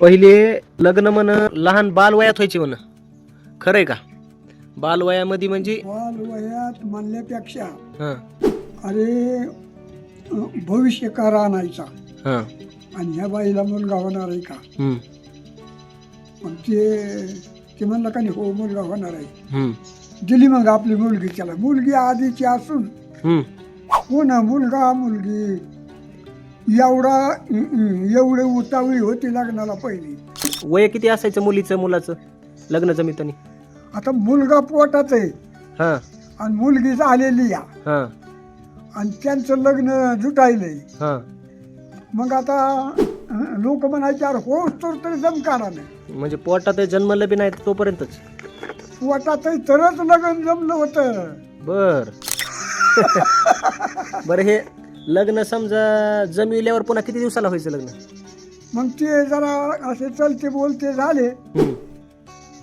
पहिले लग्न म्हण लहान बालवयात व्हायचे म्हण. खरंय का? बालवयामध्ये म्हणजे बाल वयात म्हणल्यापेक्षा हा. अरे भविष्य कार आणायचा. हा. आणि ह्या बाईला मुलगा होणार आहे का? हम्म, मग ते ते म्हणलं का नाही हो मुलगा होणार आहे. हम्म, दिली मग आपली मुलगी त्याला. मुलगी आधीची असून हम्म. हो ना मुलगा मुलगी. एवढा एवढे उतावळी होती लग्नाला पहिली. वय किती असायचं मुलीचं मुलाचं? लग्न जमितानी आता मुलगा पोटात आहे. हा. आणि मुलगी झालेली या. हा. आणि त्यांचं लग्न जुटायलंय हा. मग आता लोक म्हणायचे अरे हो तर तरी जमकारा नाही म्हणजे पोटात जन्मलं बी नाही तोपर्यंतच. पोटातही तरच लग्न जमलं होतं. बर. बर हे लग्न समजा जमिल्यावर पुन्हा किती दिवसाला व्हायचं लग्न? मग ते जरा असे चलते बोलते झाले. हम्म.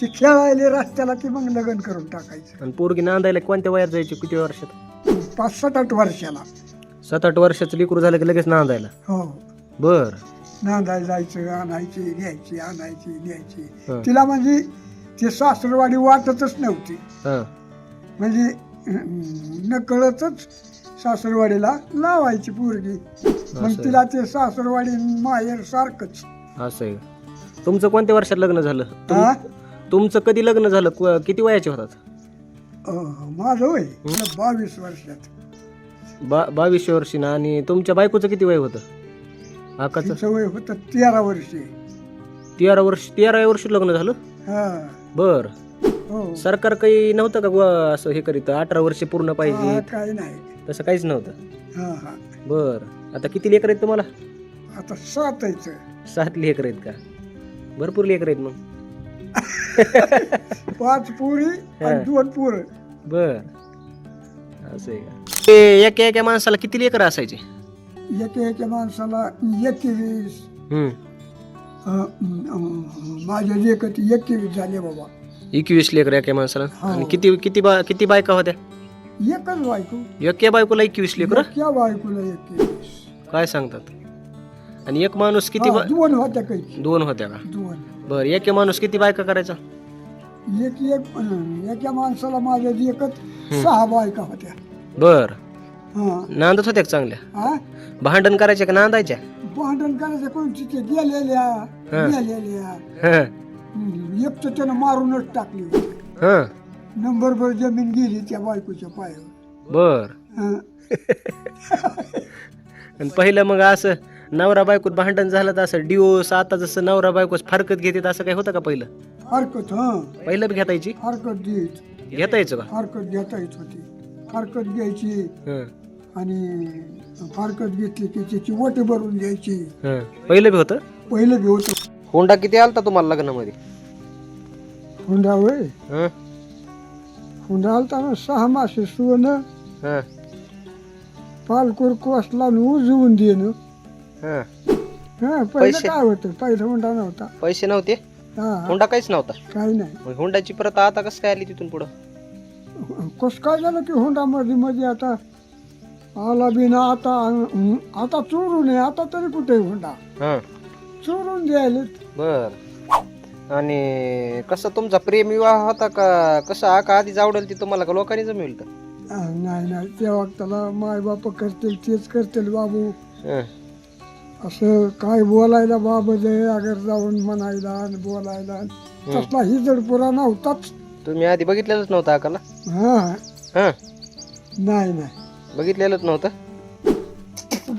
ते खेळायले रस्त्याला की मग लग्न करून टाकायचं. आणि पोरगी नांदायला कोणत्या वयात जायची किती वर्षात? पाच सात आठ वर्षाला. सात आठ वर्षाचं लेकरू झालं की लगेच नांदायला? हो. बर. नांदाय जायचं आणायची न्यायची आणायची न्यायची हं. तिला म्हणजे ते सासरवाडी वाटतच नव्हती. हा. म्हणजे न कळतच सासरवाडीला लावायची पोरगी. मग तिला ते सासरवाडी माहेर सारखंच. असं आहे. का? तुमचं कोणत्या वर्षात लग्न झालं? तुम- हा? तुमचं कधी लग्न झालं? क- किती वयाचे होतात? अं, माझं होय बावीस वर्षात. बा बावीसशे वर्षी ना आणि तुमच्या बायकोचं किती वय होतं? आकाचं? तिचं वय होतं तेरा वर्षे. तेरा वर्ष तेरा वर्ष लग्न झालं? हा. बर. हो. सरकार काही नव्हतं का असं हे करीत? अठरा वर्ष पूर्ण हा, पाहिजे काही नाही. तसं काहीच नव्हतं. हा हा. बर. आता किती लेकर आहेत तुम्हाला? आता सात यायचं सात लेकर आहेत का? भरपूर लेकर आहेत मग. पाच पुरी. आणि दोन पोर. बर. असं आहे का? ते एका एका माणसाला किती लेकर असायचे? एक एका माणसाला एकवीस. हम्म. अं, अं, माझ्या लेखत एकवीस झाले बाबा. एकवीस लेकर एका माणसाला. हो. आणि किती किती बा किती बायका होत्या? एकच बायको. एका बायकोला एकवीस लेकर? त्या बायकोला एकवीस. काय सांगतात? आणि एक माणूस किती हा, बा- दोन होत्या काही. दोन होत्या का? दोन. बर एक माणूस किती बायका करायचा? एक एक अं, एका माणसाला माझ्या लेखत सहा बायका होत्या. बर. हा. नांदत होत्या का चांगल्या? हा? भांडण करायच्या का नांदायच्या? भांडण करायचं कोणची ते गेलेल्या हा. गेलेल्या. हं, हम्म, एक तर त्यानं मारूनच टाकली होती. हं, नंबरभर जमीन गेली त्या बायकोच्या पायावर. बर. हं. आणि पहिलं मग असं नवरा बायकोत भांडण झालं तर असं डिओस आता जसं नवरा बायकोच फारकत घेतात असं काही होतं का पहिलं? हरकत हा. पहिलं बी घेता यायची हरकत देत. घेता यायचं का? हरकत घेता येत होती. हरकत घ्यायची. हं, आणि हरकत घेतली की त्याची वट भरून द्यायची हं. पहिलं बी होतं? पहिलं बी होतं. होंडा किती आलता तुम्हाला लग्नामध्ये? हुंडा वय हं, हुंडा आलता ना सहा मासे सुवर्ण हं, पालकोर कोसला आणि उजवून देणं हं. हा पहिलं पैसे? काय होतं पहिलं हुंडा नव्हता पैसे नव्हते? हा होंडा काहीच नव्हता. काही नाही. मग होंडाची परत आता कसं काय आली तिथून पुढं? कस काय झालं की हुंडा मध्ये मध्ये आता आला बी ना आता आता चोरून आहे आता तरी कुठे हुंडा हं. चोरून द्यायला बर. आणि कसं तुमचा प्रेम विवाह होता का? कसं आका आधीच आवडेल ती तुम्हाला का लोकांनी जमेल तर नाही नाही. त्या वक्ताला माय बाप करतील तेच करतील बाबू. हं, असं काय बोलायला बाब जय अगर जाऊन म्हणायला आणि बोलायला. तसला ही पुरा नव्हताच. तुम्ही आधी बघितलेलंच नव्हतं आकाला? हा. हं. नाही नाही. बघितलेलंच नव्हतं?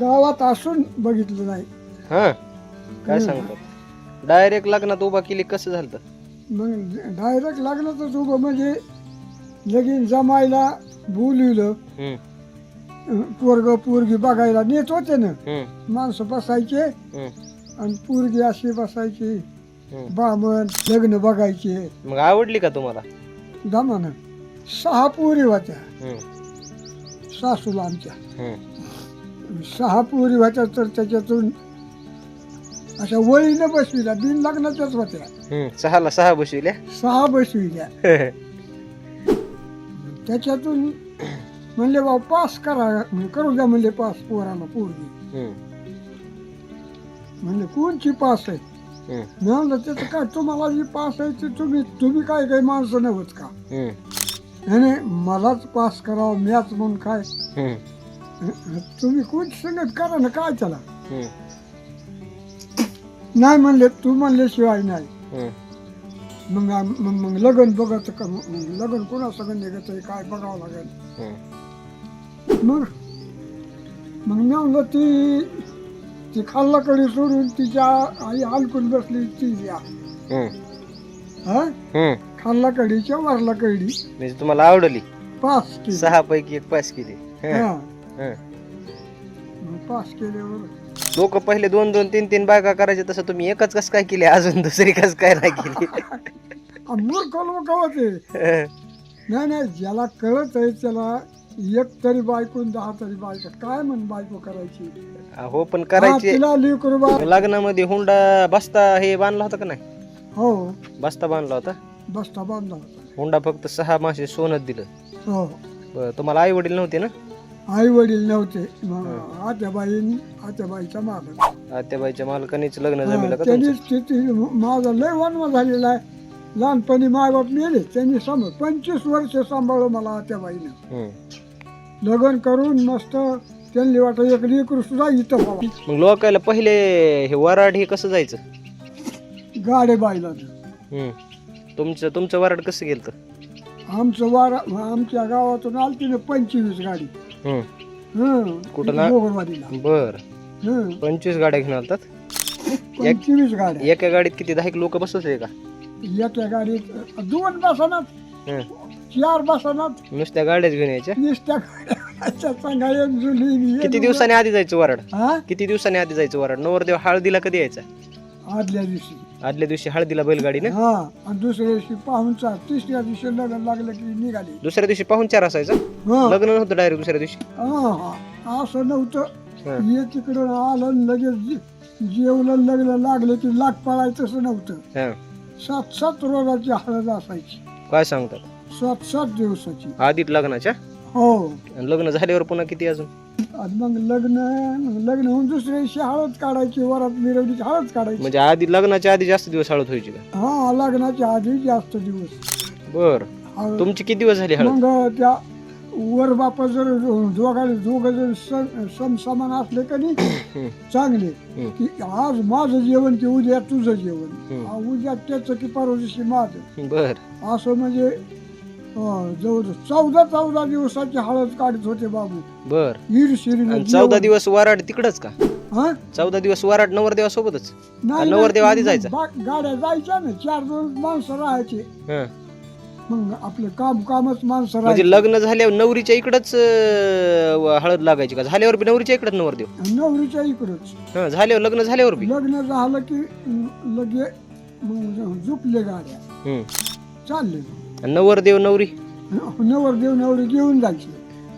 गावात असून बघितलं नाही. हं. काय सांगतात डायरेक्ट लग्नात उभा केली कसं झालं? मग डायरेक्ट तर तुझं म्हणजे लगीन जमायला बोलवलं. पोरग पोरगी बघायला नेत होते ना. माणसं बसायचे. आणि पोरगी अशी बसायची. बामण लग्न बघायचे. मग आवडली का तुम्हाला? जमानं सहा पोरी होत्या. हं, सासूला आमच्या. सहा पोरी होत्या तर त्याच्यातून अशा वळीनं बसविल्या बिन लग्नाच्याच होत्या. हं. सहाला सहा बसविल्या? सहा बसविल्या. त्याच्यातून म्हणले बा पास करा. करू द्या म्हणले पास पोराला पोरगी. म्हणले कोणची पास आहे? हम्म, म्हणलं त्याचं काय तुम्हाला जी पास आहे ते तुम्ही तुम्ही काय काही माणसं नव्हत का? हम्म, नाही नाही, मलाच पास करावं मॅच म्हणून काय? हम्म, तुम्ही कोणती संगत करा ना काय त्याला? हम्म, नाही म्हणले तू म्हणल्याशिवाय नाही. मग आम- मग मग लगन बघत का मग लगन कोणा सगळं निघत आहे काय बघावं लागेल. मग मग मी म्हणलं ती ती खाल्लाकडे सोडून तिच्या आई हलकून बसली ती या. हा. कडीच्या वरला कडी म्हणजे तुम्हाला आवडली? पास केली. सहा पैकी एक पास केली. हा. हं. मग पास केल्यावर लोक पहिले दोन दोन तीन तीन बायका करायचे तसं तुम्ही एकच कस काय केली अजून दुसरी कस काय नाही केली? मूर्ख लोक होते नाही नाही ज्याला कळत आहे त्याला एक तरी बायको आणि दहा तरी बायका. काय म्हण बायको करायची? हो पण करायचे तिला लेकरू बा. लग्नामध्ये हुंडा बस्ता हे बांधला होता का नाही? हो. बस्ता बांधला होता? बसता बांधला होता. हुंडा फक्त सहा मासे सोनं दिलं. हो. बरं, तुम्हाला आई वडील नव्हते ना? आई वडील नव्हते. मग आत्याबाई आत्याबाईचा मालक आत्याबाईच्या मालकानीच लग्न जमलं का तुमचं? तिथे माझा लय वनवा झालेला आहे. लहानपणी मायबाप मेले त्यांनी सांभाळ पंचवीस वर्ष सांभाळलं मला आत्याबाईनं. हम्म. लग्न करून मस्त त्यांनी वाटत एक लेकरू सुद्धा इथं मग लोकायला पहिले हे वराड हे कसं जायचं? गाडे हम्म. तुमचं तुमचं वराड कसं गेलं आमचं वारा आमच्या गावातून आलती ना पंचवीस गाडी. कुठं ना? गोगरवाडीला बर. पंचवीस गाड्या घेऊन आलतात? पंचवीस गाड्या. एका गाडीत किती? दहा एक लोक बसवते का? एका गाडीत दोन बसनात. हं. चार बसनात. नुसत्या गाड्याच घेऊन यायच्या? नुसत्या गाड्या किती दिवसांनी आधी जायचं वराड? हा? किती दिवसांनी आधी जायचं वराड? नवरदेव हळदीला कधी यायचा? आदल्या दिवशी. आदल्या दिवशी हळदीला बैलगाडीने हा आणि दुसऱ्या दिवशी पाहुणचा तिसऱ्या दिवशी लग्न लागलं की निघाली. दुसऱ्या दिवशी पाहून चार असायचा? हा. लग्न नव्हतं डायरेक्ट दुसऱ्या दिवशी? हा, हा. असं नव्हतं. हं. हे तिकडं आलं आणि लगेच जे- जेवलं लग्न लागलं की लाग पळायचं असं नव्हतं. हा. सात सात रोजाची हळद असायची. काय सांगतात? सात सात दिवसाची. आधीत लग्नाच्या? हो. आणि लग्न झाल्यावर पुन्हा किती अजून? आणि मग लग्न लग्न होऊन दुसऱ्या दिवशी हळद काढायची वरात मिरवणीची हळद काढायची. म्हणजे आधी लग्नाच्या आधी जास्त दिवस हळद व्हायची का? हा लग्नाच्या आधी जास्त दिवस. बर. हळद. तुमची किती दिवस झाली हळद? मग त्या वर बापा जर दोघांना दोघ जर सम सम समान असले का नाही. चांगले. की आज माझं जेवण की उद्या तुझं जेवण. आ, उद्या त्याचं की परवा दिवशी माझं. बर. असं म्हणजे जवळ चौदा चौदा दिवसाची हळद काढत होते बाबू. बर. शिरीनं आणि चौदा. दिवस वराड तिकडच का? हा? चौदा दिवस वराड नवरदेवासोबतच नाही, नवरदेव आधी जायचा? बा- गाड्या जायच्या ना चार दोन माणसं राहायचे. हं. मग आपलं काम कामच माणसं म्हणजे राहायचे. लग्न झाल्यावर नवरीच्या इकडच हळद लागायची का? झाल्यावर बी नवरीच्या इकडच नवरदेव? नवरीच्या इकडंच. हं, झाल्यावर लग्न झाल्यावर बी? लग्न झालं की अं, लगे मग झुपले गाड्या. हं. चालले. आणि नवरदेव नवरी. नवरदेव नवरी घेऊन जायचे.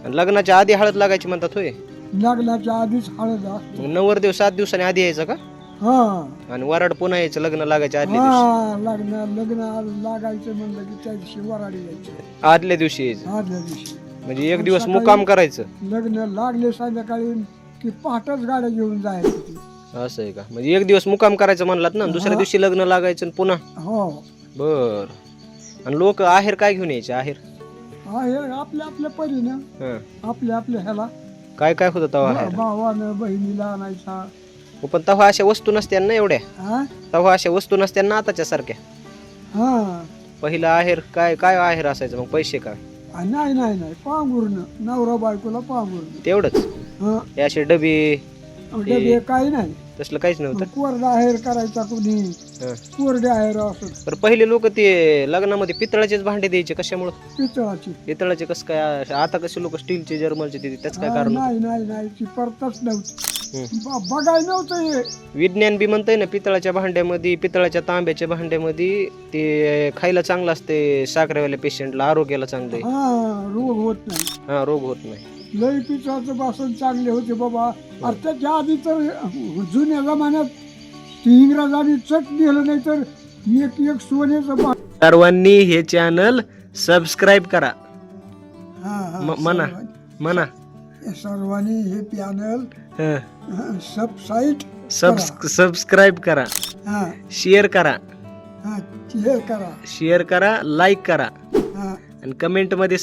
आणि लग्नाच्या आधी हळद लागायची म्हणतात होय. लग्नाच्या आधीच हळद असते. मग नवरदेव सात दिवसांनी आधी यायचा का? हा. आणि वराड पुन्हा यायचं लग्न लागायच्या आदल्या दिवशी. हा लग्न लग्न लागायचं म्हणलं की त्या दिवशी वराडी यायचं. आदल्या दिवशी यायचं. आदल्या दिवशी. म्हणजे एक दिवस मुकाम करायचं. लग्न लागले संध्याकाळी की पहाटच गाड्या घेऊन जायची असं आहे का? म्हणजे एक दिवस मुकाम करायचं म्हणलात ना दुसऱ्या दिवशी लग्न लागायचं आणि पुन्हा. हो. बर. आणि लोक आहेर काय घेऊन यायचे? आहेर. हे आपल्या आपल्या परीनं. हं. आपल्या आपल्या ह्याला. काय काय होतं तवा आहेर भावानं बहिणीला आणायचा. हो, पण तेव्हा अशा वस्तू नसत्या ना एवढ्या? हा तेव्हा अशा वस्तू नसत्या ना आताच्या सारख्या? हा. पहिला आहेर काय काय आहेर असायचं? मग पैसे काय? आ, नाही नाही नाही. पांघुरणं नवरा बायकोला पांघुरणं तेवढंच? हा. हे असे डबे डबे काही नाही. तसलं काहीच नव्हतं. कोरडा आहेर करायचा कोणी? हं. कोरडे आहेर असत तर पहिले लोक ते लग्नामध्ये पितळाचेच भांडे द्यायचे कशामुळं? पितळाची. पितळाचे कसं काय आता कसे लोक स्टीलचे जर्मलचे देते त्याच काय कारण नाही नाही नाही ती परतच नव्हती. ब- बघाय नव्हतं हे. विज्ञान बी म्हणतंय ना पितळाच्या भांड्यामध्ये पितळाच्या तांब्याच्या भांड्यामध्ये ते खायला चांगलं असते साखरेवाल्या पेशंटला आरोग्याला चांगलं आहे. हा रोग होत नाही. हा रोग होत नाही. लई पितळाचं बासन चांगले होते बाबा. अरे त्याच्या आधी तर जुन्या जमान्यात ती इंग्रजांनी चट दिलं नाही तर एक एक सोन्याचं बा सर्वांनी हे चॅनल सबस्क्राईब करा. हा, हा, म- म्हणा. सर्वांनी- म्हणा. सर्वांनी हे पॅनल हं. सबसाईट सबस्क सबस्क्राईब करा. हा. शेअर करा. हा हे करा. शेअर करा लाईक करा. हा. आणि कमेंटमध्ये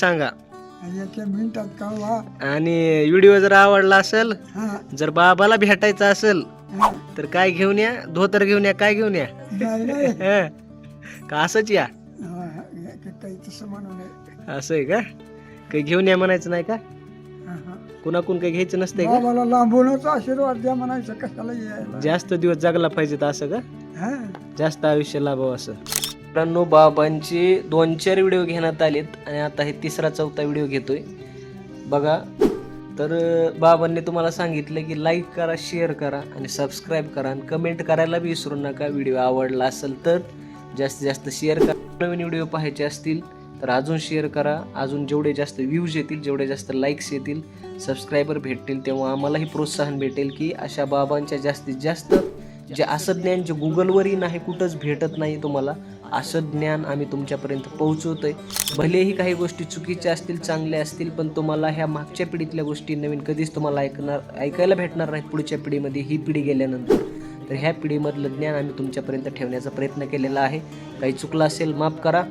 सांगा एका मिनिटात कळवा आणि व्हिडिओ जर आवडला असेल हा. जर बाबाला भेटायचं असेल हा. तर काय घेऊन या? धोतर घेऊन या? काय घेऊन या? नाही नाही. हं? का असंच या? हा, हे काही तसं म्हणू नये. असं आहे का? काही घेऊन या म्हणायचं नाही का? हा, हा. कुणाकून काही घ्यायचं नसतंय का? बाबाला लांबूनच आशीर्वाद द्या म्हणायचं कशाला यायला? जास्त दिवस जगला पाहिजे तर असं का? हा. जास्त आयुष्य लाभावं असं. मित्रांनो बाबांचे दोन चार व्हिडिओ घेण्यात आलेत आणि आता हे तिसरा चौथा व्हिडिओ घेतोय. बघा तर बाबांनी तुम्हाला सांगितलं की लाईक करा शेअर करा आणि सबस्क्राईब करा आणि कमेंट करायला बी विसरू नका. व्हिडिओ आवडला असेल तर जास्तीत जास्त शेअर करा. नवीन व्हिडिओ पाहायचे असतील तर अजून शेअर करा. अजून जेवढे जास्त व्ह्यूज येतील जेवढे जास्त लाईक्स येतील सबस्क्रायबर भेटतील तेव्हा आम्हालाही प्रोत्साहन भेटेल की अशा बाबांच्या जास्तीत जास्त जे असं ज्ञान जे गुगलवरही नाही कुठंच भेटत नाही तुम्हाला असं ज्ञान आम्ही तुमच्यापर्यंत पोहोचवतो आहे भलेही काही गोष्टी चुकीच्या असतील चांगल्या असतील पण तुम्हाला ह्या मागच्या पिढीतल्या गोष्टी नवीन कधीच तुम्हाला ऐकणार ऐकायला भेटणार नाहीत पुढच्या पिढीमध्ये ही पिढी गेल्यानंतर. तर ह्या पिढीमधलं ज्ञान आम्ही तुमच्यापर्यंत ठेवण्याचा प्रयत्न केलेला आहे. काही चुकलं असेल माफ करा.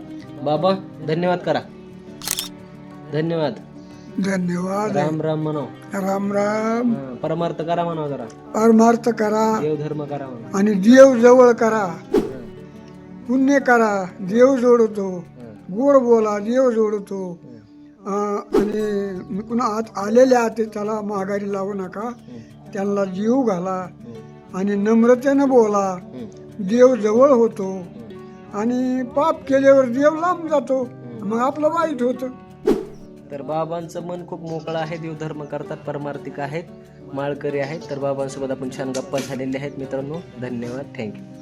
बाबा धन्यवाद करा. धन्यवाद. धन्यवाद. राम राम म्हणाव. राम राम. हा, परमार्थ करा म्हणाव जरा. परमार्थ करा. देवधर्म करा म्हणा आणि देव जवळ करा. पुण्य करा. देव जोडतो. गोड बोला देव जोडतो. अं, आणि पुन्हा आत आलेल्या आते त्याला माघारी लावू नका. त्यांना जीव घाला. आणि नम्रतेनं बोला. देव जवळ होतो. आणि पाप केल्यावर देव लांब जातो. मग आपलं वाईट होतं. तर बाबांचं मन खूप मोकळं आहे देवधर्म करतात परमार्थिक आहेत माळकरी आहेत. तर बाबांसोबत आपण छान गप्पा झालेले आहेत. मित्रांनो धन्यवाद. थँक्यू